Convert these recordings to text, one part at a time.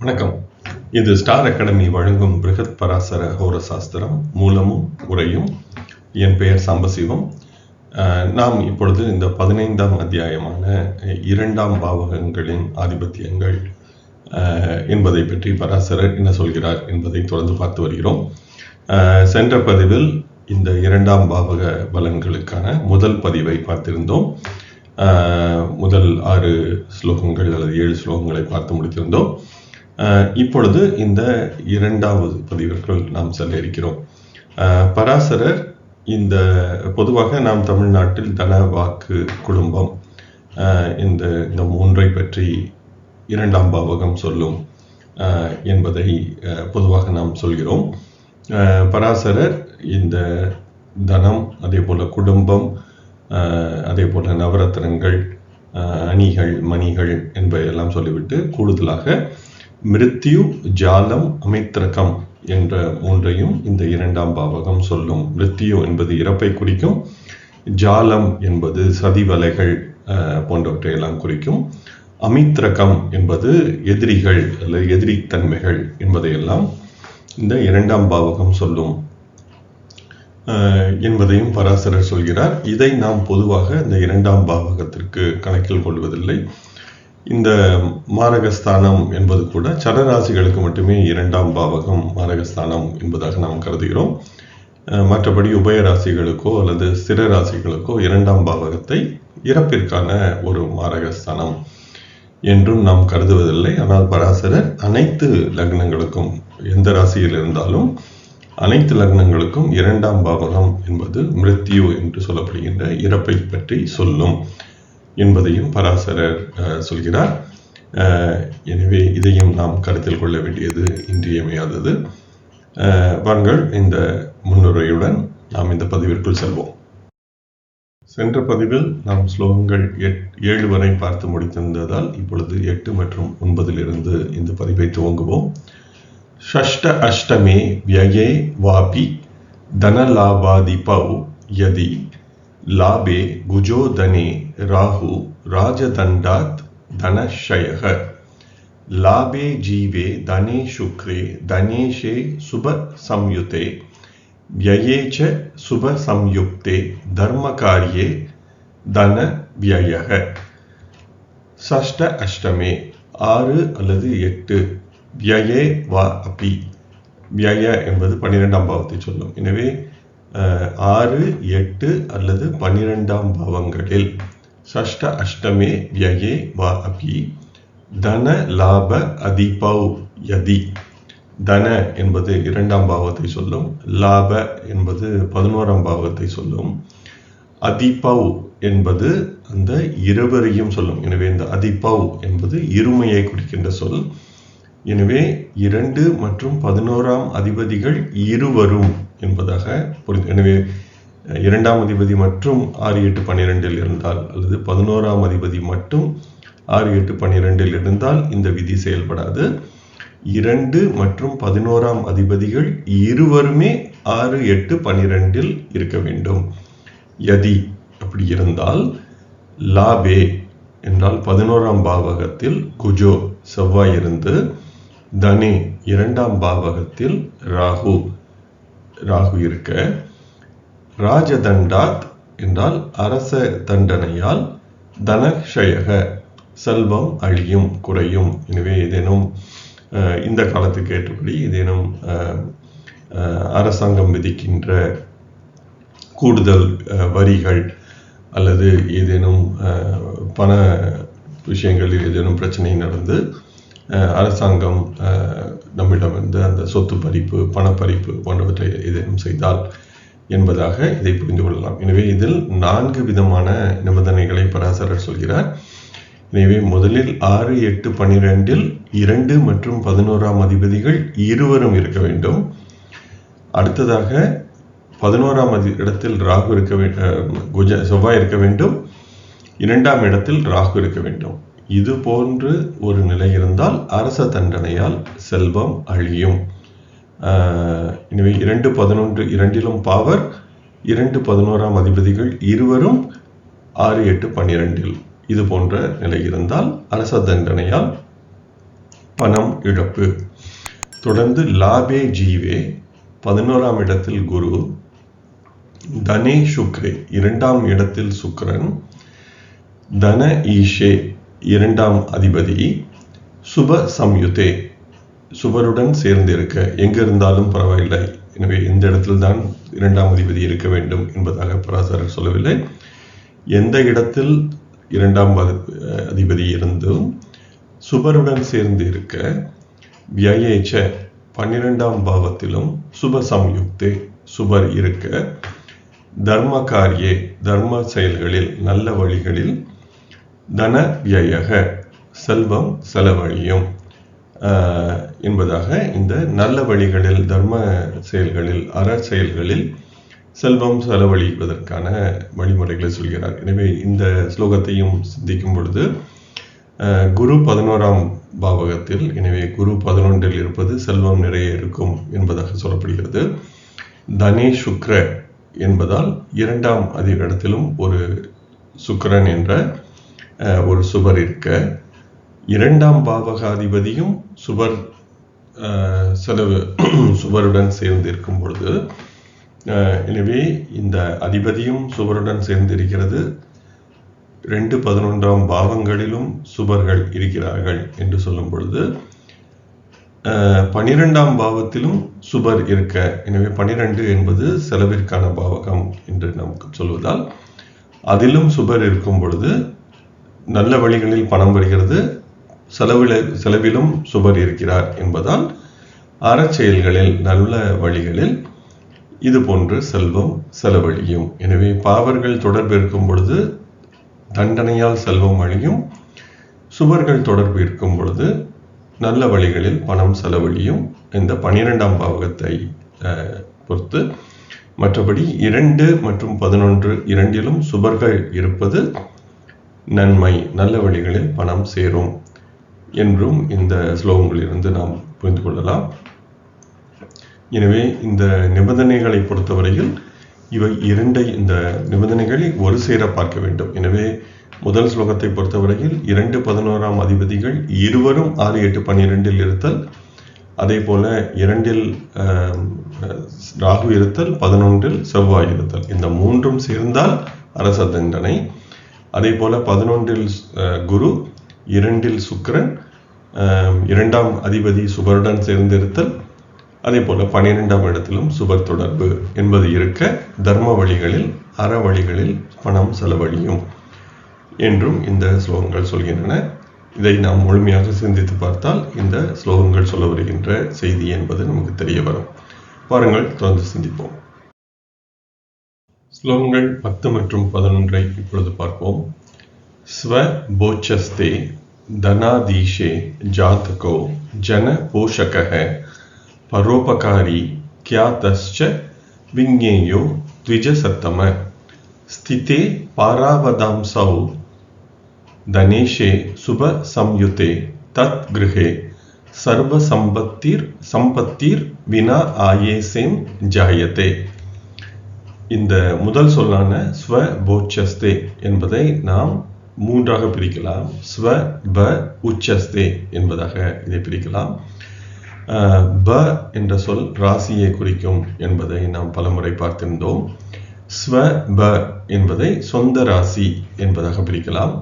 வணக்கம். இது star academy வழங்கும் பிருகத் பராசர ஹோர சாஸ்திரம் மூலமும் உரையும். என் பெயர் சாம்பசிவம். நாம் இப்பொழுது இந்த பதினைந்தாம் அத்தியாயமான இரண்டாம் பாவகங்களின் ஆதிபத்தியங்கள் என்பதை பற்றி பராசரர் என்ன சொல்கிறார் என்பதை தொடர்ந்து பார்த்து வருகிறோம். அஹ், சென்ற பதிவில் இந்த இரண்டாம் பாவக பலன்களுக்கான முதல் பதிவை பார்த்திருந்தோம். முதல் ஆறு ஸ்லோகங்கள் அல்லது ஏழு ஸ்லோகங்களை பார்த்து முடித்திருந்தோம். இப்பொழுது இந்த இரண்டாவது பதிவிற்குள் நாம் செல்ல இருக்கிறோம். பராசரர் இந்த பொதுவாக நாம் தமிழ்நாட்டில் தன வாக்கு குடும்பம் இந்த இந்த மூன்றை பற்றி இரண்டாம் பாவகம் சொல்லும் என்பதை பொதுவாக நாம் சொல்கிறோம். பராசரர் இந்த தனம் அதே போல குடும்பம் அதே போல நவரத்னங்கள் அணிகள் மணிகள் என்பதையெல்லாம் சொல்லிவிட்டு கூடுதலாக மிருத்யு ஜாலம் அமித்ரகம் என்ற மூன்றையும் இந்த இரண்டாம் பாவகம் சொல்லும். மிருத்யு என்பது இறப்பை குறிக்கும் ஜாலம் என்பது சதிவலைகள் அஹ், போன்றவற்றை எல்லாம் குறிக்கும். அமித்ரகம் என்பது எதிரிகள் அல்லது எதிரித்தன்மைகள் என்பதையெல்லாம் இந்த இரண்டாம் பாவகம் சொல்லும். என்பதையும் பராசரர் சொல்கிறார். இதை நாம் பொதுவாக இந்த இரண்டாம் பாவகத்திற்கு கணக்கில் கொள்வதில்லை. இந்த மாரகஸ்தானம் என்பது கூட சரராசிகளுக்கு மட்டுமே இரண்டாம் பாவகம் மாரகஸ்தானம் என்பதாக நாம் கருதுகிறோம். மற்றபடி உபயராசிகளுக்கோ அல்லது சிற ராசிகளுக்கோ இரண்டாம் பாவகத்தை இறப்பிற்கான ஒரு மாரகஸ்தானம் என்றும் நாம் கருதுவதில்லை. ஆனால் பராசரர் அனைத்து லக்னங்களுக்கும் எந்த ராசியில் இருந்தாலும் அனைத்து லக்னங்களுக்கும் இரண்டாம் பாவகம் என்பது மிருத்யு என்று சொல்லப்படுகின்ற இறப்பை பற்றி சொல்லும். என்பதையும் பராசரர் சொல்கிறார். எனவே இதையும் நாம் கருத்தில் கொள்ள வேண்டியது இன்றியமையாதது. அஹ், வாருங்கள் இந்த முன்னுரையுடன் நாம் இந்த பதிவிற்குள் செல்வோம். சென்ற பதிவில் நாம் ஸ்லோகங்கள் எட் ஏழு வரை பார்த்து முடித்திருந்ததால் இப்பொழுது எட்டு மற்றும் ஒன்பதிலிருந்து இந்த பதிவை துவங்குவோம். ஷஷ்ட அஷ்டமே வியே வாபி தனலாபாதிபௌ யதி லாபே குஜோதனே ராகு ராஜதண்டாத் தனஷயக லாபே ஜீவே தனே சுக்ரே தனேஷே சுப சம்யுதே व्यये च शुभ संयुक्ते धर्मकार्ये தன வியயக சஷ்ட அஷ்டமே ஆறு அல்லது எட்டு வியயே வா அபி வியய என்பது பன்னிரெண்டாம் பாவத்தை சொல்லும் எனவே அஹ், ஆறு எட்டு அல்லது பன்னிரெண்டாம் பாவங்களில் ஷஷ்ட அஷ்டமே வியயே வா அபி. தன லாப அதிபௌ யதி. தன என்பது இரண்டாம் பாவத்தை சொல்லும் லாப என்பது பதினோராம் பாவத்தை சொல்லும். அதிபவ் என்பது அந்த இருவரையும் சொல்லும். எனவே இந்த அதிபவ் என்பது இருமையை குறிக்கின்ற சொல். எனவே இரண்டு மற்றும் பதினோராம் அதிபதிகள் இருவரும் என்பதாக புரிந்து எனவே இரண்டாம் அதிபதி மற்றும் ஆறு எட்டு பன்னிரெண்டில் இருந்தால் அல்லது பதினோராம் அதிபதி மட்டும் ஆறு எட்டு பன்னிரெண்டில் இருந்தால் இந்த விதி செயல்படாது. இரண்டு மற்றும் பதினோராம் அதிபதிகள் இருவருமே ஆறு எட்டு பன்னிரெண்டில் இருக்க வேண்டும். யதி அப்படி இருந்தால் லாபே என்றால் பதினோராம் பாவகத்தில் குஜோ செவ்வாய் இருந்து தனே இரண்டாம் பாவகத்தில் ராகு ராகு இருக்க ராஜதண்டாத் என்றால் அரச தண்டனையால் தனக்ஷயக செல்வம் அழியும் குறையும். எனவே ஏதேனும் இந்த காலத்துக்கு ஏற்றபடி ஏதேனும் அஹ், அஹ், அரசாங்கம் விதிக்கின்ற கூடுதல் வரிகள் அல்லது ஏதேனும் அஹ், பண விஷயங்களில் ஏதேனும் பிரச்சனை நடந்து அஹ், அரசாங்கம் அஹ், நம்மிடம் வந்து அந்த சொத்து பறிப்பு பணப்பறிப்பு போன்றவற்றை ஏதேனும் செய்தால் என்பதாக இதை புரிந்து கொள்ளலாம். எனவே இதில் நான்கு விதமான நிபந்தனைகளை பராசரர் சொல்கிறார். எனவே முதலில் ஆறு எட்டு பன்னிரெண்டில் இரண்டு மற்றும் பதினோராம் அதிபதிகள் இருவரும் இருக்க வேண்டும். அடுத்ததாக பதினோராம் அதி இடத்தில் ராகு இருக்க குஜ செவ்வாய் இருக்க வேண்டும். இரண்டாம் இடத்தில் ராகு இருக்க வேண்டும். இது போன்று ஒரு நிலை இருந்தால் அரச தண்டனையால் செல்வம் அழியும். எனவே இரண்டு பதினொன்று இரண்டிலும் பாவர் இரண்டு பதினோராம் அதிபதிகள் இருவரும் ஆறு எட்டு பன்னிரெண்டில். இது போன்ற நிலை இருந்தால் அரச தண்டனையால் பணம் இழப்பு. தொடர்ந்து லாபே ஜீவே பதினோராம் இடத்தில் குரு தனே சுக்ரே இரண்டாம் இடத்தில் சுக்ரன் தன ஈஷே இரண்டாம் அதிபதி சுப சம்யுதே. சுபருடன் சேர்ந்திருக்க எங்கே இருந்தாலும் பரவாயில்லை. எனவே எந்த இடத்தில் தான் இரண்டாம் அதிபதி இருக்க வேண்டும் என்பதாக பராசரர் சொல்லவில்லை. எந்த இடத்தில் இரண்டாம் அதிபதி இருந்தும் சுபருடன் சேர்ந்து இருக்க வியேச்ச பன்னிரெண்டாம் பாவத்திலும் சுப சம்யுக்தே சுபர் இருக்க தர்ம காரியே தர்ம செயல்களில் நல்ல வழிகளில் தன வியக செல்வம் செலவழியும். என்பதாக இந்த நல்ல வழிகளில் தர்ம செயல்களில் அற செயல்களில் செல்வம் செலவழிப்பதற்கான வழிமுறைகளை சொல்கிறார். எனவே இந்த ஸ்லோகத்தையும் சிந்திக்கும் பொழுது குரு பதினோராம் பாவகத்தில் எனவே குரு பதினொன்றில் இருப்பது செல்வம் நிறைய இருக்கும் என்பதாக சொல்லப்படுகிறது. தனே சுக்ர என்பதால் இரண்டாம் அதிகடத்திலும் ஒரு சுக்கரன் என்ற ஒரு சுபர் இருக்க இரண்டாம் பாவகாதிபதியும் சுபர் செலவு சுபருடன் சேர்ந்து இருக்கும் பொழுது எனவே இந்த அதிபதியும் சுபருடன் சேர்ந்து இருக்கிறது ரெண்டு பதினொன்றாம் பாவங்களிலும் சுபர்கள் இருக்கிறார்கள் என்று சொல்லும் பொழுது பனிரெண்டாம் பாவத்திலும் சுபர் இருக்க எனவே பனிரெண்டு என்பது செலவிற்கான பாவகம் என்று நமக்கு சொல்வதால் அதிலும் சுபர் இருக்கும் பொழுது நல்ல வழிகளில் பணம் வருகிறது செலவில செலவிலும் சுபர் இருக்கிறார் என்பதால் அறச்செயல்களில் நல்ல வழிகளில் இது போன்று செல்வம் செலவழியும். எனவே பாவர்கள் தொடர்பு இருக்கும் பொழுது தண்டனையால் செல்வம் அழியும். சுபர்கள் தொடர்பு இருக்கும் பொழுது நல்ல வழிகளில் பணம் செலவழியும். இந்த பனிரெண்டாம் பாவகத்தை பொறுத்து மற்றபடி இரண்டு மற்றும் பதினொன்று இரண்டிலும் சுபர்கள் இருப்பது நன்மை. நல்ல வழிகளில் பணம் சேரும். என்றும் இந்த ஸ்லோகங்களிலிருந்து நாம் புரிந்து கொள்ளலாம். எனவே இந்த நிபந்தனைகளை பொறுத்தவரையில் இவை இரண்டை இந்த நிபந்தனைகளை ஒரு சேர பார்க்க வேண்டும். எனவே முதல் ஸ்லோகத்தை பொறுத்தவரையில் இரண்டு பதினோராம் அதிபதிகள் இருவரும் ஆறு எட்டு பன்னிரெண்டில் இருத்தல் அதே போல இரண்டில் ராகு இருத்தல் பதினொன்றில் செவ்வாய் இருத்தல். இந்த மூன்றும் சேர்ந்தால் அரச தண்டனை. அதே போல பதினொன்றில் அஹ், குரு இரண்டில் சுக்கிரன் இரண்டாம் அதிபதி சுபருடன் சேர்ந்திருத்தல் அதே போல பன்னிரெண்டாம் இடத்திலும் சுபர் தொடர்பு என்பது இருக்க தர்ம வழிகளில் அற வழிகளில் பணம் செலவழியும் என்றும் இந்த ஸ்லோகங்கள் சொல்கின்றன. இதை நாம் முழுமையாக சிந்தித்து பார்த்தால் இந்த ஸ்லோகங்கள் சொல்ல வருகின்ற செய்தி என்பது நமக்கு தெரிய வரும். பாருங்கள் தொடர்ந்து சிந்திப்போம். ஸ்லோகங்கள் பத்து மற்றும் பதினொன்றை இப்பொழுது பார்ப்போம். स्वोचस्ते धनाधीशे जातको जन पोषक है परोपकारी ख्यातश्च विज्ञेयो द्विजसत्तम। स्थिते पारावदांसौ धनेशे शुभसंयुते तत्गृहे सर्वसम्पत्तिर् சம்பத்திர் வினா ஆயேசேம் ஜாயத்தே இந்த முதல் சொல்லான ஸ்வ போச்சஸ்தே என்பதை நாம் மூன்றாக பிரிக்கலாம். ஸ்வ ப உச்சஸ்தே என்பதாக இதை பிரிக்கலாம். ப என்ற சொல் ராசியை குறிக்கும் என்பதை நாம் பலமுறை பார்த்திருந்தோம். ஸ்வ ப என்பதை சொந்த ராசி என்பதாக பிரிக்கலாம்.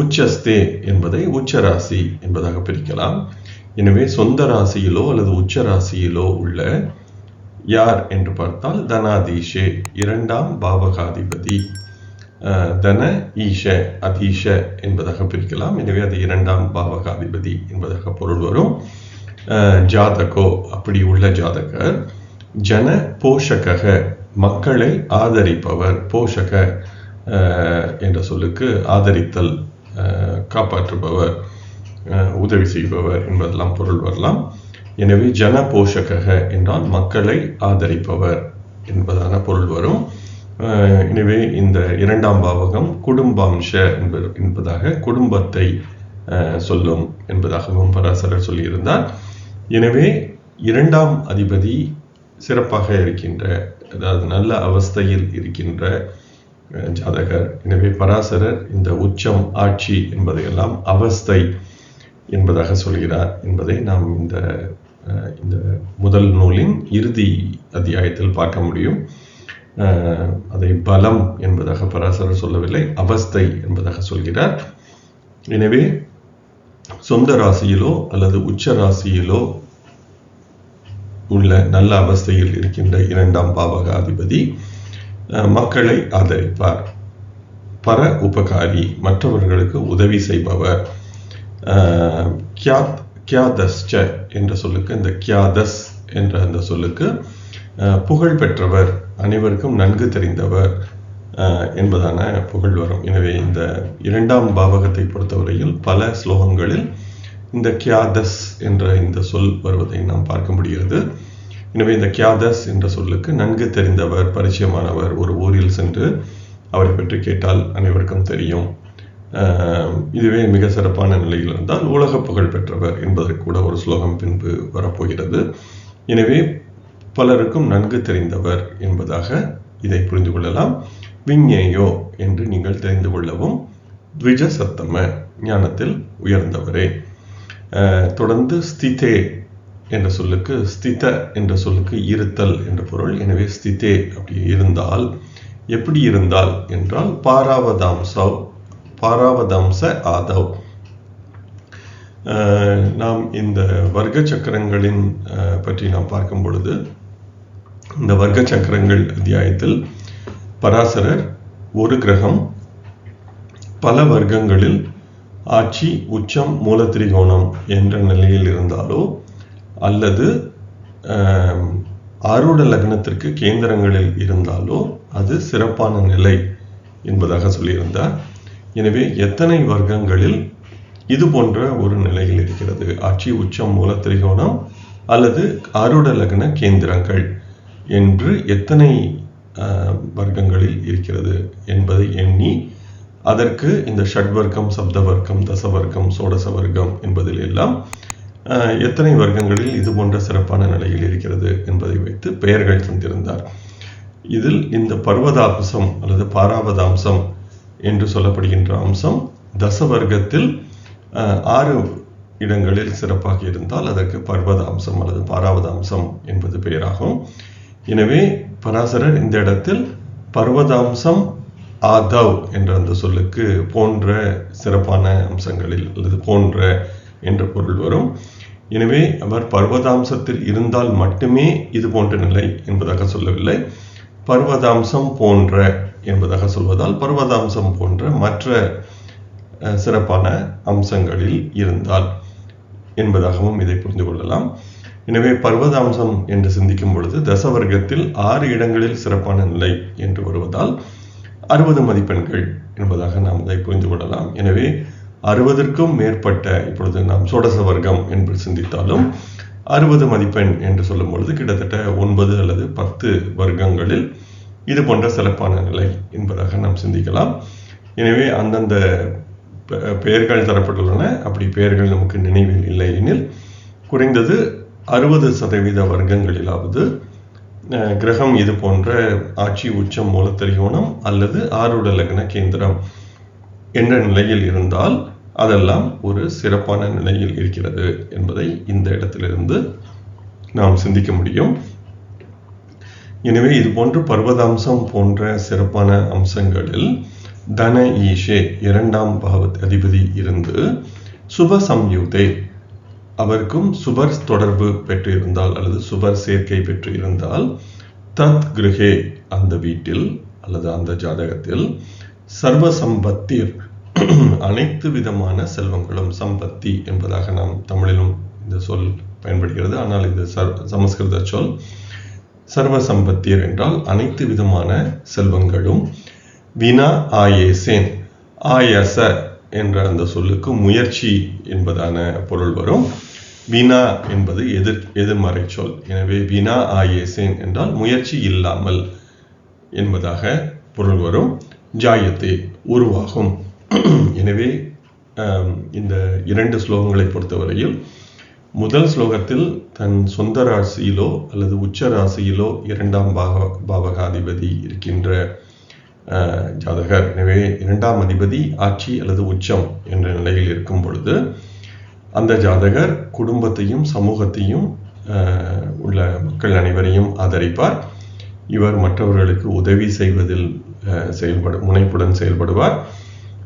உச்சஸ்தே என்பதை உச்ச ராசி என்பதாக பிரிக்கலாம். எனவே சொந்த ராசியிலோ அல்லது உச்ச ராசியிலோ உள்ள யார் என்று பார்த்தால் தனாதீஷே இரண்டாம் பாவகாதிபதி தன ஈஷ அதீஷ என்பதாக பிரிக்கலாம். எனவே அது இரண்டாம் பாவகாதிபதி என்பதாக பொருள் வரும். ஜாதகோ அப்படி உள்ள ஜாதகர். ஜன போஷக மக்களை ஆதரிப்பவர். போஷக என்ற சொல்லுக்கு ஆதரித்தல் காப்பாற்றுபவர் உதவி செய்பவர் என்பதெல்லாம் பொருள் வரலாம். எனவே ஜன போஷக என்றால் மக்களை ஆதரிப்பவர் என்பதான பொருள் வரும். எனவே இந்த இரண்டாம் பாவகம் குடும்பாம்ச என்பது என்பதாக குடும்பத்தை சொல்லும் என்பதாகவும் பராசரர் சொல்லியிருந்தார். எனவே இரண்டாம் அதிபதி சிறப்பாக இருக்கின்ற அதாவது நல்ல அவஸ்தையில் இருக்கின்ற ஜாதகர். எனவே பராசரர் இந்த உச்சம் ஆட்சி என்பதையெல்லாம் அவஸ்தை என்பதாக சொல்கிறார் என்பதை நாம் இந்த இந்த முதல் நூலின் இறுதி அத்தியாயத்தில் பார்க்க முடியும். அதை பலம் என்பதாக பராசரர் சொல்லவில்லை அவஸ்தை என்பதாக சொல்கிறார். எனவே சொந்த ராசியிலோ அல்லது உச்ச ராசியிலோ உள்ள நல்ல அவஸ்தையில் இருக்கின்ற இரண்டாம் பாவகாதிபதி அஹ், மக்களை ஆதரிப்பார். பர உபகாரி மற்றவர்களுக்கு உதவி செய்பவர். கியாத் கியாதஸ்ச என்ற சொல்லுக்கு இந்த கியாதஸ் என்ற அந்த சொல்லுக்கு புகழ் பெற்றவர். அனைவருக்கும் நன்கு தெரிந்தவர் என்பதான புகழ் வரும். எனவே இந்த இரண்டாம் பாவகத்தை பொறுத்தவரையில் பல ஸ்லோகங்களில் இந்த கியாதஸ் என்ற இந்த சொல் வருவதை நாம் பார்க்க முடிகிறது. எனவே இந்த கியாதஸ் என்ற சொல்லுக்கு நன்கு தெரிந்தவர் பரிச்சயமானவர் ஒரு ஊரில் சென்று அவரை பற்றி கேட்டால் அனைவருக்கும் தெரியும். இதுவே மிக சிறப்பான நிலையில் இருந்தால் உலக புகழ் பெற்றவர் என்பதற்கு கூட ஒரு ஸ்லோகம் பின்பு வரப்போகிறது. எனவே பலருக்கும் நன்கு தெரிந்தவர் என்பதாக இதை புரிந்து கொள்ளலாம். விஞ்ஞேயோ என்று நீங்கள் தெரிந்து கொள்ளவும் த்விஜ சத்தம ஞானத்தில் உயர்ந்தவரே. தொடர்ந்து ஸ்திதே என்ற சொல்லுக்கு ஸ்தித என்ற சொல்லுக்கு இருத்தல் என்ற பொருள். எனவே ஸ்திதே அப்படி இருந்தால் எப்படி இருந்தால் என்றால் பாராவதாம்சவ் பாராவதாம்ச ஆதவ். நாம் இந்த வர்க்க சக்கரங்களின் பற்றி நாம் பார்க்கும் பொழுது இந்த வர்க்க சக்கரங்கள் அத்தியாயத்தில் பராசரர் ஒரு கிரகம் பல வர்க்கங்களில் ஆட்சி உச்சம் மூலத்திரிகோணம் என்ற நிலையில் இருந்தாலோ அல்லது ஆம், ஆரூட லக்னத்திற்கு கேந்திரங்களில் இருந்தாலோ அது சிறப்பான நிலை என்பதாக சொல்லியிருந்தார். எனவே எத்தனை வர்க்கங்களில் இது போன்ற ஒரு நிலையில் இருக்கிறது? ஆட்சி உச்சம் மூலத்திரிகோணம் அல்லது ஆரூட லக்ன கேந்திரங்கள். என்று எத்தனை ஆஹ், வர்க்கங்களில் இருக்கிறது என்பதை எண்ணி அதற்கு இந்த ஷட்வர்க்கம் சப்தவர்க்கம் தசவர்க்கம் சோடச வர்க்கம் என்பதில் எல்லாம் எத்தனை வர்க்கங்களில் இது போன்ற சிறப்பான நிலையில் இருக்கிறது என்பதை வைத்து பெயர்கள் தந்திருந்தார். இதில் இந்த பர்வதாம்சம் அல்லது பாராவதாம்சம் என்று சொல்லப்படுகின்ற அம்சம் தசவர்க்கத்தில் ஆறு இடங்களில் சிறப்பாக இருந்தால் அதற்கு பர்வதாம்சம் அல்லது பாராவதாம்சம் என்பது பெயராகும். எனவே பராசரர் இந்த இடத்தில் பர்வதாம்சம் ஆதவ் என்ற அந்த சொல்லுக்கு போன்ற சிறப்பான அம்சங்களில் அல்லது போன்ற என்ற பொருள் வரும். எனவே அவர் பர்வதாம்சத்தில் இருந்தால் மட்டுமே இது போன்ற நிலை என்பதாக சொல்லவில்லை. பர்வதாம்சம் போன்ற என்பதாக சொல்வதால் பர்வதாம்சம் போன்ற மற்ற சிறப்பான அம்சங்களில் இருந்தால் என்பதாகவும் இதை புரிந்து கொள்ளலாம். எனவே பர்வதாம்சம் என்று சிந்திக்கும் பொழுது தசவர்க்கத்தில் ஆறு இடங்களில் சிறப்பான நிலை என்று வருவதால் அறுபது மதிப்பெண்கள் என்பதாக நாம் இதை புரிந்து கொள்ளலாம். எனவே அறுபதற்கும் மேற்பட்ட இப்பொழுது நாம் சோடச வர்க்கம் என்று சிந்தித்தாலும் அறுபது மதிப்பெண் என்று சொல்லும் பொழுது கிட்டத்தட்ட ஒன்பது அல்லது பத்து வர்க்கங்களில் இது போன்ற சிறப்பான நிலை என்பதாக நாம் சிந்திக்கலாம். எனவே அந்தந்த பெ- பெயர்கள் தரப்பட்டுள்ளன. அப்படி பெயர்கள் நமக்கு நினைவில் இல்லை எனில் குறைந்தது அறுபது சதவீத வர்க்கங்களிலாவது அஹ், கிரகம் இது போன்ற ஆட்சி உச்சம் மூலத்திரிகோணம் அல்லது ஆருட லக்ன கேந்திரம் என்ற நிலையில் இருந்தால் அதெல்லாம் ஒரு சிறப்பான நிலையில் இருக்கிறது என்பதை இந்த இடத்திலிருந்து நாம் சிந்திக்க முடியும். எனவே இது போன்று பர்வதாம்சம் போன்ற சிறப்பான அம்சங்களில் தன ஈஷே இரண்டாம் பாவத் அதிபதி இருந்து சுப சம்யுதே அவருக்கும் சுபர் தொடர்பு பெற்று இருந்தால் அல்லது சுபர் சேர்க்கை பெற்று இருந்தால் தத் கிருஹே அந்த வீட்டில் அல்லது அந்த ஜாதகத்தில் சர்வ சம்பத்திர் அனைத்து விதமான செல்வங்களும் சம்பத்தி என்பதாக நாம் தமிழிலும் இந்த சொல் பயன்படுகிறது. ஆனால் இது சர் சமஸ்கிருத சொல். சர்வ சம்பத்தியர் என்றால் அனைத்து விதமான செல்வங்களும் வினா ஆயேசேன் ஆயச என்ற அந்த சொல்லுக்கு முயற்சி என்பதான பொருள் வரும். வினா என்பது எதிர் எதிர்மறை சொல். எனவே வினா ஆயேசேன் என்றால் முயற்சி இல்லாமல் என்பதாக பொருள் வரும். ஜாயத்தை உருவாகும். எனவே இந்த இரண்டு ஸ்லோகங்களை பொறுத்தவரையில் முதல் ஸ்லோகத்தில் தன் சொந்த ராசியிலோ அல்லது உச்ச ராசியிலோ இரண்டாம் பாக பாவகாதிபதி இருக்கின்ற ஜாதகர். எனவே இரண்டாம் அதிபதி ஆட்சி அல்லது உச்சம் என்ற நிலையில் இருக்கும் பொழுது அந்த ஜாதகர் குடும்பத்தையும் சமூகத்தையும் உள்ள மக்கள் அனைவரையும் ஆதரிப்பார். இவர் மற்றவர்களுக்கு உதவி செய்வதில் அஹ், செயல்படு முனைப்புடன் செயல்படுவார்.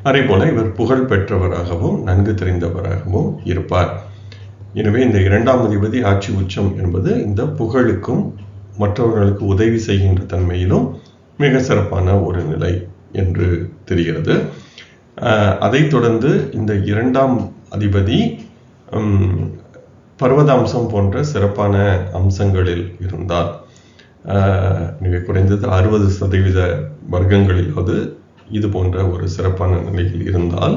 அதே போல இவர் புகழ் பெற்றவராகவும் நன்கு தெரிந்தவராகவும் இருப்பார். எனவே இந்த இரண்டாம் அதிபதி ஆட்சி உச்சம் என்பது இந்த புகழுக்கும் மற்றவர்களுக்கு உதவி செய்கின்ற தன்மையிலும் மிக சிறப்பான ஒரு நிலை என்று தெரிகிறது. அதைத் தொடர்ந்து இந்த இரண்டாம் அதிபதி பர்வத பர்வதாம்சம் போன்ற சிறப்பான அம்சங்களில் இருந்தால் மிக குறைந்தது அறுபது சதவீத வர்க்கங்களிலாவது இது போன்ற ஒரு சிறப்பான நிலையில் இருந்தால்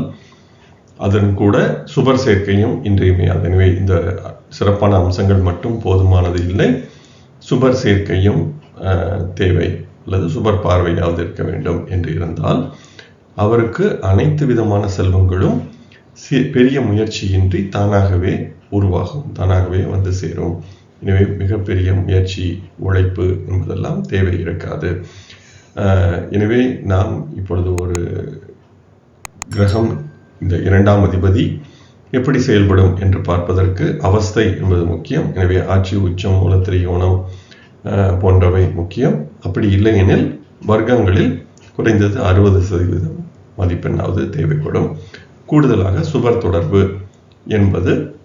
அதன் கூட சுபர் சேர்க்கையும் இன்றியமையாது. எனவே இந்த சிறப்பான அம்சங்கள் மட்டும் போதுமானது இல்லை. சுபர் சேர்க்கையும் தேவை அல்லது சுபர் பார்வையாவது இருக்க வேண்டும் என்று இருந்தால் அவருக்கு அனைத்து விதமான செல்வங்களும் சி- பெரிய முயற்சியின்றி தானாகவே உருவாகும் தானாகவே வந்து சேரும். எனவே மிகப்பெரிய முயற்சி உழைப்பு என்பதெல்லாம் தேவை இருக்காது. ஆஹ், எனவே நாம் இப்பொழுது ஒரு கிரகம் இந்த இரண்டாம் அதிபதி எப்படி செயல்படும் என்று பார்ப்பதற்கு அவஸ்தை என்பது முக்கியம். எனவே ஆட்சி உச்சம் மூலத்திரியோணம் போன்றவை முக்கியம். அப்படி இல்லையெனில் வர்க்கங்களில் குறைந்தது அறுபது சதவீதம் மதிப்பெண்ணாவது தேவைப்படும். கூடுதலாக சுவர் தொடர்பு என்பது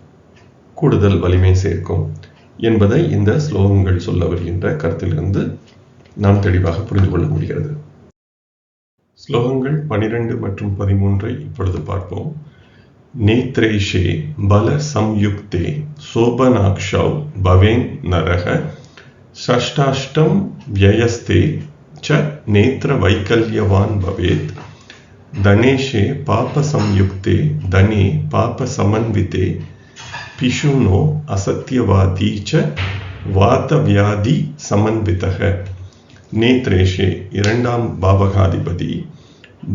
கூடுதல் வலிமை சேர்க்கும் என்பதை இந்த ஸ்லோகங்கள் சொல்ல வருகின்ற கருத்திலிருந்து நாம் தெளிவாக புரிந்து கொள்ள முடிகிறது. ஸ்லோகங்கள் பனிரெண்டு மற்றும் பதிமூன்றை இப்பொழுது பார்ப்போம். நேத்ரேஷே பல சம்யுக்தே சோபனாக்ஷவ் பவேன் நரக ஷஷ்டாஷ்டம் வியஸ்தே ச நேத்திர வைக்கல்யவான் பவேத். தனேஷே பாப சம்யுக்தே தனே பாப சமன்விதே பிஷுனோ அசத்தியவாதி வாதவியாதி சமன்விதக. நேத்ரேஷே இரண்டாம் பாவகாதிபதி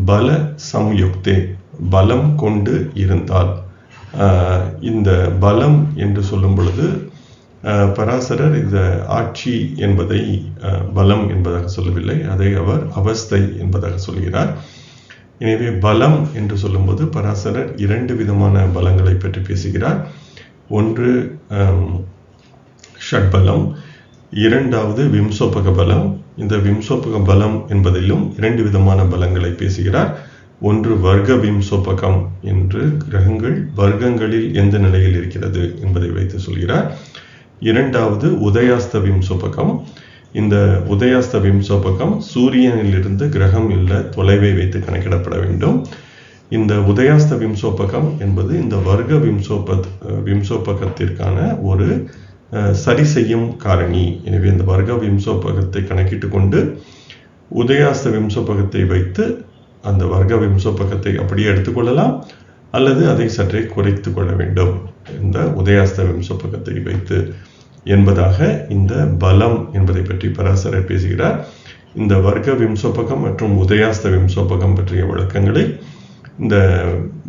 பல சம்யுக்தே பலம் கொண்டு இருந்தால் ஆஹ், இந்த பலம் என்று சொல்லும் பொழுது ஆஹ், பராசரர் இந்த ஆட்சி என்பதை பலம் என்பதாக சொல்லவில்லை. அதை அவர் அவஸ்தை என்பதாக சொல்கிறார். எனவே பலம் என்று சொல்லும்போது பராசரர் இரண்டு விதமான பலங்களை பற்றி பேசுகிறார். ஒன்று ஷட்பலம் இரண்டாவது விம்சோபக பலம். இந்த விம்சோபக பலம் என்பதிலும் இரண்டு விதமான பலங்களை பேசுகிறார். ஒன்று வர்க்க விம்சோபகம் என்று கிரகங்கள் வர்க்கங்களில் எந்த நிலையில் இருக்கிறது என்பதை வைத்து சொல்கிறார். இரண்டாவது உதயாஸ்த விம்சோபகம். இந்த உதயாஸ்த விம்சோபகம் சூரியனிலிருந்து கிரகம் இல்லை தொலைவை வைத்து கணக்கிடப்பட வேண்டும். இந்த உதயாஸ்த விம்சோபகம் என்பது இந்த வர்க்க விம்சோப விம்சோபகத்திற்கான ஒரு சரி செய்யும் காரணி. எனவே இந்த வர்க்க விம்சோபகத்தை கணக்கிட்டு கொண்டு உதயாஸ்த விம்சோபகத்தை வைத்து அந்த வர்க்க விம்சோபகத்தை அப்படியே எடுத்துக்கொள்ளலாம் அல்லது அதை சற்றே குறைத்து கொள்ள வேண்டும். இந்த உதயாஸ்த விம்சோபகத்தை வைத்து என்பதாக இந்த பலம் என்பதை பற்றி பராசரர் பேசுகிறார். இந்த வர்க்க விம்சோபகம் மற்றும் உதயாஸ்த விம்சோபகம் பற்றிய விளக்கங்களை இந்த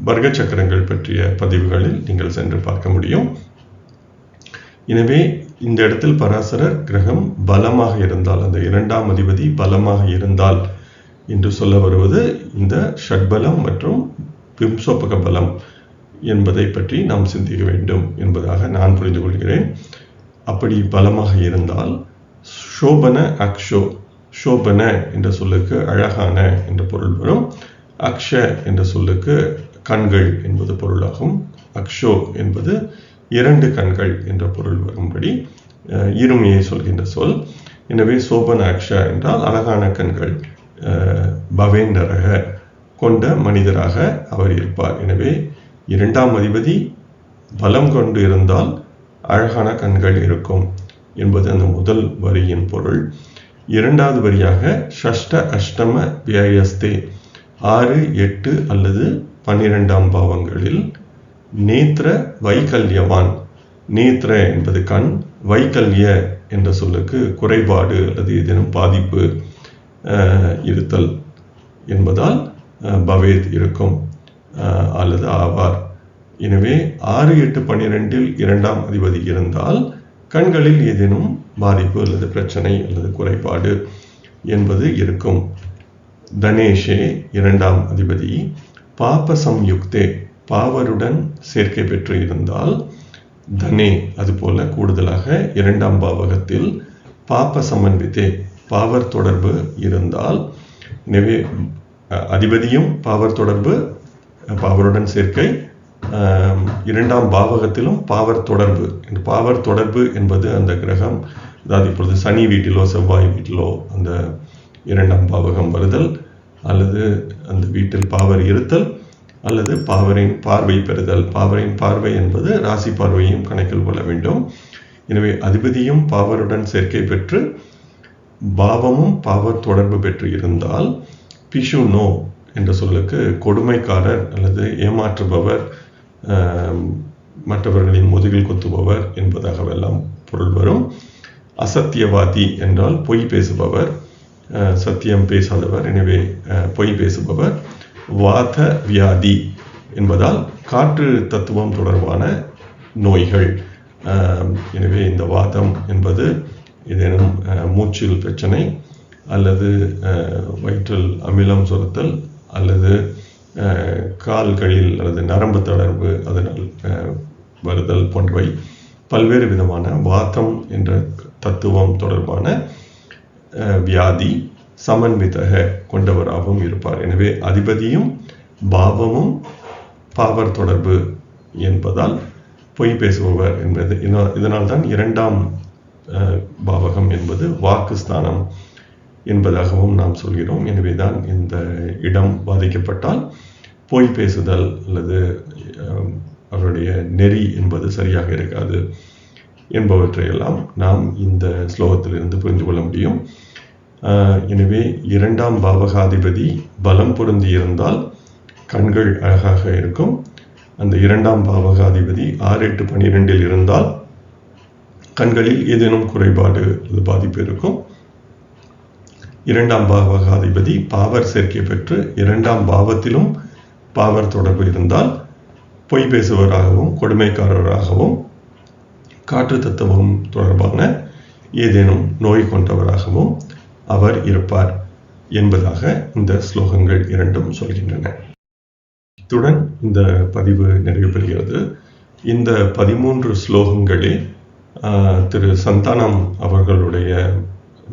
வர்க்க சக்கரங்கள் பற்றிய பதிவுகளில் நீங்கள் சென்று பார்க்க முடியும். எனவே இந்த இடத்தில் பராசரர் கிரகம் பலமாக இருந்தால் அந்த இரண்டாம் அதிபதி பலமாக இருந்தால் என்று சொல்ல வருவது இந்த ஷட்பலம் மற்றும் விம்சோபக பலம் என்பதை பற்றி நாம் சிந்திக்க வேண்டும் என்பதாக நான் புரிந்து கொள்கிறேன். அப்படி பலமாக இருந்தால் சோபன அக்ஷோ ஷோபன என்ற சொல்லுக்கு அழகான என்ற பொருள் வரும். அக்ஷ என்ற சொல்லுக்கு கண்கள் என்பது பொருளாகும். அக்ஷோ என்பது இரண்டு கண்கள் என்ற பொருள் வரும்படி இருமையை சொல்கின்ற சொல். எனவே சோபன அக்ஷ என்றால் அழகான கண்கள் பவேந்தரக கொண்ட மனிதராக அவர் இருப்பார். எனவே இரண்டாம் அதிபதி பலம் கொண்டு இருந்தால் அழகான கண்கள் இருக்கும் என்பது அந்த முதல் வரியின் பொருள். இரண்டாவது வரியாக ஷஷ்ட அஷ்டம வியஸ்தே ஆறு எட்டு அல்லது பன்னிரெண்டாம் பாவங்களில் நேத்திர வைகல்யவான். நேத்ர என்பது கண் வைகல்ய என்ற சொல்லுக்கு குறைபாடு அல்லது ஏதேனும் பாதிப்பு இருத்தல் என்பதால் பவேத் இருக்கும் அல்லது ஆவார். எனவே ஆறு எட்டு பன்னிரெண்டில் இரண்டாம் அதிபதி இருந்தால் கண்களில் ஏதேனும் பாதிப்பு அல்லது பிரச்சனை அல்லது குறைபாடு என்பது இருக்கும். தனேஷே இரண்டாம் அதிபதி. பாப சம்யுக்தே பாவருடன் சேர்க்கை பெற்று இருந்தால் தனே அதுபோல கூடுதலாக இரண்டாம் பாவகத்தில் பாப்ப சமன்வித்தே பாவர் தொடர்பு இருந்தால் எனவே அதிபதியும் பாவர் தொடர்பு பாவருடன் சேர்க்கை இரண்டாம் பாவகத்திலும் பாவர் தொடர்பு. இந்த பாவர் தொடர்பு என்பது அந்த கிரகம் அதாவது இப்பொழுது சனி வீட்டிலோ செவ்வாய் வீட்டிலோ அந்த இரண்டாம் பாவகம் வருதல் அல்லது அந்த வீட்டில் பாவர் இருத்தல் அல்லது பாவரின் பார்வை பெறுதல். பாவரின் பார்வை என்பது ராசி பார்வையும் கணக்கில் கொள்ள வேண்டும். எனவே அதிபதியும் பாவருடன் சேர்க்கை பெற்று பாவமும் பாவர் தொடர்பு பெற்று இருந்தால் பிஷு நோ என்ற சொல்லுக்கு கொடுமைக்காரர் அல்லது ஏமாற்றுபவர் மற்றவர்களின் முதுகில் குத்துபவர் என்பதாகவெல்லாம் பொருள் வரும். அசத்தியவாதி என்றால் பொய் பேசுபவர் சத்தியம் பேசாதவர் எனவே பொய் பேசுபவர். வாத வியாதி என்பதால் காற்று தத்துவம் தொடர்பான நோய்கள். எனவே இந்த வாதம் என்பது ஏதேனும் மூச்சில் பிரச்சனை அல்லது வயிற்றில் அமிலம் சுரத்தல் அல்லது கால்களில் அல்லது நரம்பு தளர்வு அதனால் வருதல் போன்றவை பல்வேறு விதமான வாதம் என்ற தத்துவம் தொடர்பான வியாதி சமன்விதக கொண்டவராகவும் இருப்பார். எனவே அதிபதியும் பாவமும் பாவர் தொடர்பு என்பதால் பொய் பேசுபவர் என்பது இதனால் இதனால்தான் இரண்டாம் பாவகம் என்பது வாக்குஸ்தானம் என்பதாகவும் நாம் சொல்கிறோம். எனவேதான் இந்த இடம் பாதிக்கப்பட்டால் பொய் பேசுதல் அல்லது அவருடைய நெறி என்பது சரியாக இருக்காது என்பவற்றையெல்லாம் நாம் இந்த ஸ்லோகத்திலிருந்து புரிந்து கொள்ள முடியும். ஆஹ் எனவே இரண்டாம் பாவகாதிபதி பலம் பொருந்தி இருந்தால் கண்கள் அழகாக இருக்கும். அந்த இரண்டாம் பாவகாதிபதி ஆறு எட்டு பன்னிரெண்டில் இருந்தால் கண்களில் ஏதேனும் குறைபாடு அல்லது பாதிப்பு இருக்கும். இரண்டாம் பாவகாதிபதி பாவர் சேர்க்கை பெற்று இரண்டாம் பாவத்திலும் பாவர் தொடர்பு இருந்தால் பொய் பேசுபவராகவும் கொடுமைக்காரராகவும் காற்று தத்துவம் தொடர்பான ஏதேனும் நோய் கொண்டவராகவும் அவர் இருப்பார் என்பதாக இந்த ஸ்லோகங்கள் இரண்டும் சொல்கின்றன. இத்துடன் இந்த பதிவு நிறைவு பெறுகிறது இந்த பதிமூன்று ஸ்லோகங்களே ஆஹ், திரு சந்தானம் அவர்களுடைய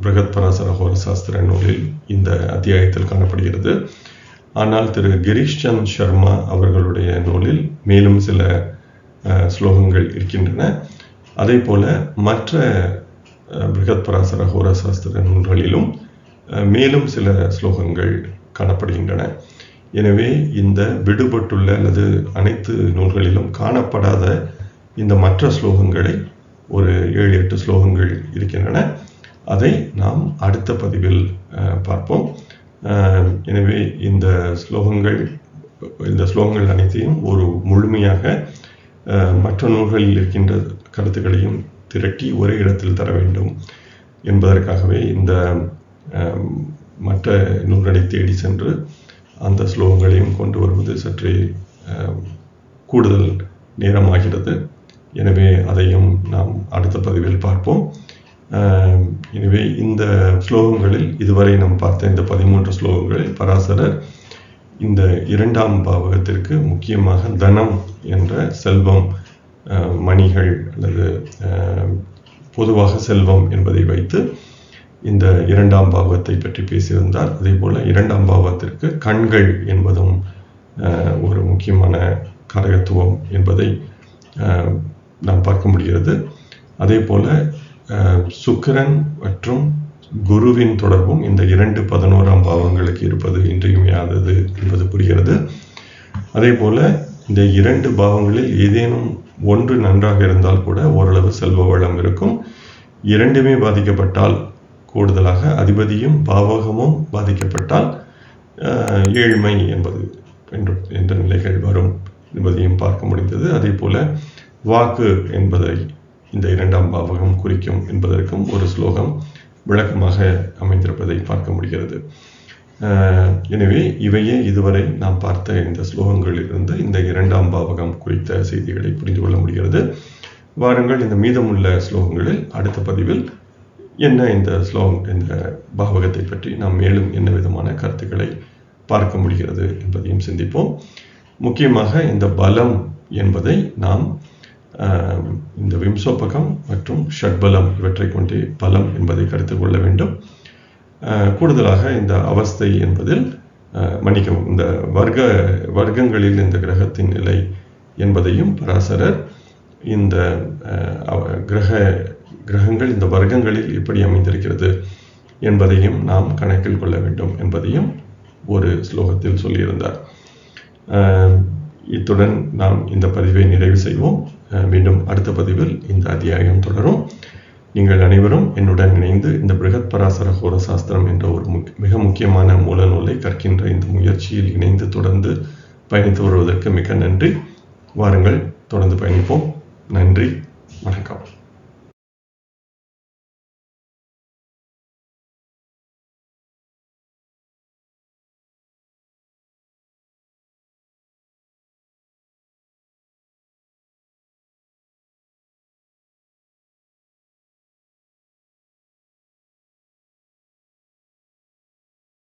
பிரகத் பராசர ஹோர சாஸ்திர நூலில் இந்த அத்தியாயத்தில் காணப்படுகிறது. ஆனால் திரு கிரீஷ் சந்த் சர்மா அவர்களுடைய நூலில் மேலும் சில ஸ்லோகங்கள் இருக்கின்றன. அதே போல மற்ற பிருகத் பராசர ஹோர சாஸ்திர நூல்களிலும் மேலும் சில ஸ்லோகங்கள் காணப்படுகின்றன. எனவே இந்த விடுபட்டுள்ள அல்லது அனைத்து நூல்களிலும் காணப்படாத இந்த மற்ற ஸ்லோகங்களை ஒரு ஏழு எட்டு ஸ்லோகங்கள் இருக்கின்றன. அதை நாம் அடுத்த பதிவில் பார்ப்போம். எனவே இந்த ஸ்லோகங்கள் இந்த ஸ்லோகங்கள் அனைத்தையும் ஒரு முழுமையாக மற்ற நூல்களில் இருக்கின்ற கருத்துக்களையும் திரட்டி ஒரே இடத்தில் தர வேண்டும் என்பதற்காகவே இந்த மற்ற நூல்களை தேடி சென்று அந்த ஸ்லோகங்களையும் கொண்டு வருவது சற்றே கூடுதல் நேரமாகிறது. எனவே அதையும் நாம் அடுத்த பதிவில் பார்ப்போம். எனவே இந்த ஸ்லோகங்களில் இதுவரை நாம் பார்த்த இந்த பதிமூன்று ஸ்லோகங்களில் பராசரர் இந்த இரண்டாம் பாவகத்திற்கு முக்கியமாக தனம் என்ற செல்வம் மணிகள் அல்லது பொதுவாக செல்வம் என்பதை வைத்து இந்த இரண்டாம் பாவத்தை பற்றி பேசியிருந்தார். அதே போல இரண்டாம் பாவத்திற்கு கண்கள் என்பதும் ஒரு முக்கியமான காரகத்துவம் என்பதை நாம் பார்க்க முடிகிறது. அதே போல சுக்கிரன் மற்றும் குருவின் தொடர்பும் இந்த இரண்டு பதினோராம் பாவங்களுக்கு இருப்பது இன்றியமையாதது என்பது புரிகிறது. அதே போல இந்த இரண்டு பாவங்களில் ஏதேனும் ஒன்று நன்றாக இருந்தால் கூட ஓரளவு செல்வ வளம் இருக்கும். இரண்டுமே பாதிக்கப்பட்டால் கூடுதலாக அதிபதியும் பாவகமும் பாதிக்கப்பட்டால் ஏழ்மை என்பது என்ற நிலைகள் வரும் என்பதையும் பார்க்க முடிந்தது. அதே போல வாக்கு என்பதை இந்த இரண்டாம் பாவகம் குறிக்கும் என்பதற்கும் ஒரு ஸ்லோகம் விளக்கமாக அமைந்திருப்பதை பார்க்க முடிகிறது. ஆஹ், எனவே இவையே இதுவரை நாம் பார்த்த இந்த ஸ்லோகங்களிலிருந்து இந்த இரண்டாம் பாவகம் குறித்த செய்திகளை புரிந்து கொள்ள முடிகிறது. வாருங்கள் இந்த மீதமுள்ள ஸ்லோகங்களில் அடுத்த பதிவில் என்ன இந்த ஸ்லோகம் இந்த பாவகத்தை பற்றி நாம் மேலும் என்ன விதமான கருத்துக்களை பார்க்க முடிகிறது என்பதையும் சிந்திப்போம். முக்கியமாக இந்த பலம் என்பதை நாம் இந்த விம்சோபகம் மற்றும் ஷட்பலம் இவற்றை கொண்டே பலம் என்பதை கருத்தில் கொள்ள வேண்டும். கூடுதலாக இந்த அவஸ்தை என்பதில் மன்னிக்கவும் இந்த வர்க்க வர்க்கங்களில் இந்த கிரகத்தின் நிலை என்பதையும் பராசரர் இந்த அவ- கிரக கிரகங்கள் இந்த வர்க்கங்களில் எப்படி அமைந்திருக்கிறது என்பதையும் நாம் கணக்கில் கொள்ள வேண்டும் என்பதையும் ஒரு ஸ்லோகத்தில் சொல்லியிருந்தார். இத்துடன் நாம் இந்த பதிவை நிறைவு செய்வோம். மீண்டும் அடுத்த பதிவில் இந்த அத்தியாயம் தொடரும். நீங்கள் அனைவரும் என்னுடன் இணைந்து இந்த பிருகத் பராசர ஹோர சாஸ்திரம் என்ற ஒரு மிக முக்கியமான மூல நூலை கற்கின்ற இந்த முயற்சியில் இணைந்து தொடர்ந்து பயணித்து வருவதற்கு மிக நன்றி. வாருங்கள் தொடர்ந்து பயணிப்போம். நன்றி வணக்கம்.